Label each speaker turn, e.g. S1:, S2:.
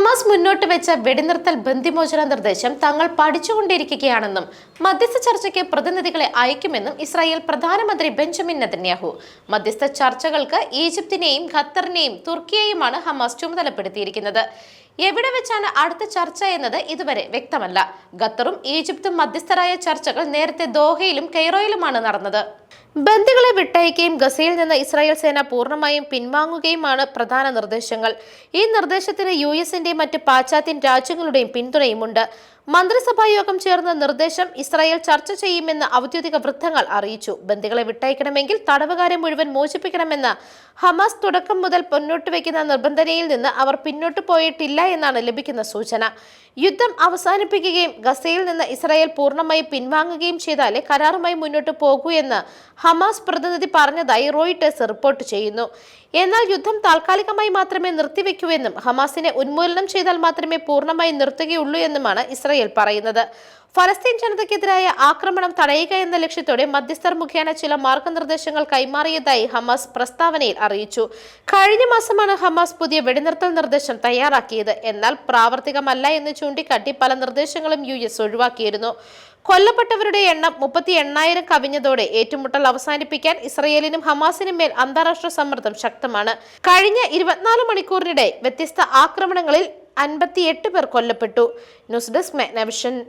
S1: Hamas മുന്നോട്ട് വെച്ച വെടിനിർത്തൽ ബന്ദിമോചന നിർദ്ദേശം തങ്ങൾ പഠിച്ചുകൊണ്ടിരിക്കുകയാണെന്നും മധ്യസ്ഥ ചർച്ചയ്ക്ക് പ്രതിനിധികളെ അയക്കുമെന്നും ഇസ്രായേൽ പ്രധാനമന്ത്രി ബെഞ്ചമിൻ നെതന്യാഹു. മധ്യസ്ഥ ചർച്ചകൾക്ക് ഈജിപ്തിനെയും ഖത്തറിനെയും തുർക്കിയെയുമാണ് ഹമാസ് ചുമതലപ്പെടുത്തിയിരിക്കുന്നത്. എവിടെ വെച്ചാണ് അടുത്ത ചർച്ച എന്നത് ഇതുവരെ വ്യക്തമല്ല. ഖത്തറും ഈജിപ്തും മധ്യസ്ഥരായ ചർച്ചകൾ നേരത്തെ ദോഹയിലും കെയ്റോയിലുമാണ് നടന്നത്. ബന്ദികളെ വിട്ടയക്കുകയും ഗസയിൽ നിന്ന് ഇസ്രായേൽ സേന പൂർണമായും പിൻവാങ്ങുകയുമാണ് പ്രധാന നിർദ്ദേശങ്ങൾ. ഈ നിർദ്ദേശത്തിന് യു എസിന്റെയും മറ്റ് പാശ്ചാത്യൻ രാജ്യങ്ങളുടെയും പിന്തുണയുമുണ്ട്. മന്ത്രിസഭാ യോഗം ചേർന്ന നിർദ്ദേശം ഇസ്രായേൽ ചർച്ച ചെയ്യുമെന്ന് ഔദ്യോഗിക വൃത്തങ്ങൾ അറിയിച്ചു. ബന്ദികളെ വിട്ടയക്കണമെങ്കിൽ തടവുകാരെ മുഴുവൻ മോചിപ്പിക്കണമെന്ന് ഹമാസ് തുടക്കം മുതൽ മുന്നോട്ട് വയ്ക്കുന്ന നിർബന്ധനയിൽ നിന്ന് അവർ പിന്നോട്ട് പോയിട്ടില്ല എന്നാണ് ലഭിക്കുന്ന സൂചന. യുദ്ധം അവസാനിപ്പിക്കുകയും ഗസയിൽ നിന്ന് ഇസ്രായേൽ പൂർണമായി പിൻവാങ്ങുകയും ചെയ്താലേ കരാറുമായി മുന്നോട്ട് പോകൂ എന്ന് ഹമാസ് പ്രതിനിധി പറഞ്ഞതായി റോയിട്ടേഴ്സ് റിപ്പോർട്ട് ചെയ്യുന്നു. എന്നാൽ യുദ്ധം താൽക്കാലികമായി മാത്രമേ നിർത്തിവെക്കൂ എന്നും ഹമാസിനെ ഉന്മൂലനം ചെയ്താൽ മാത്രമേ പൂർണമായി നിർത്തുകയുള്ളൂ എന്നുമാണ് ഇസ്രായേൽ പറയുന്നത്. ഫലസ്തീൻ ജനതയ്ക്കെതിരായ ആക്രമണം തടയുക എന്ന ലക്ഷ്യത്തോടെ മധ്യസ്ഥർ മുഖേന ചില മാർഗനിർദ്ദേശങ്ങൾ കൈമാറിയതായി ഹമാസ് പ്രസ്താവനയിൽ അറിയിച്ചു. കഴിഞ്ഞ മാസമാണ് ഹമാസ് പുതിയ വെടിനിർത്തൽ നിർദ്ദേശം തയ്യാറാക്കിയത്. എന്നാൽ പ്രാവർത്തികമല്ല എന്ന് ചൂണ്ടിക്കാട്ടി പല നിർദ്ദേശങ്ങളും യു എസ് ഒഴിവാക്കിയിരുന്നു. കൊല്ലപ്പെട്ടവരുടെ എണ്ണം മുപ്പത്തി എണ്ണായിരം കവിഞ്ഞതോടെ ഏറ്റുമുട്ടൽ അവസാനിപ്പിക്കാൻ ഇസ്രയേലിനും ഹമാസിനും മേൽ അന്താരാഷ്ട്ര സമ്മർദ്ദം ശക്തമാണ്. കഴിഞ്ഞ ഇരുപത്തിനാല് മണിക്കൂറിനിടെ വ്യത്യസ്ത ആക്രമണങ്ങളിൽ അൻപത്തിയെട്ട് പേർ കൊല്ലപ്പെട്ടു. News desk മെഗ്നവിഷൻ.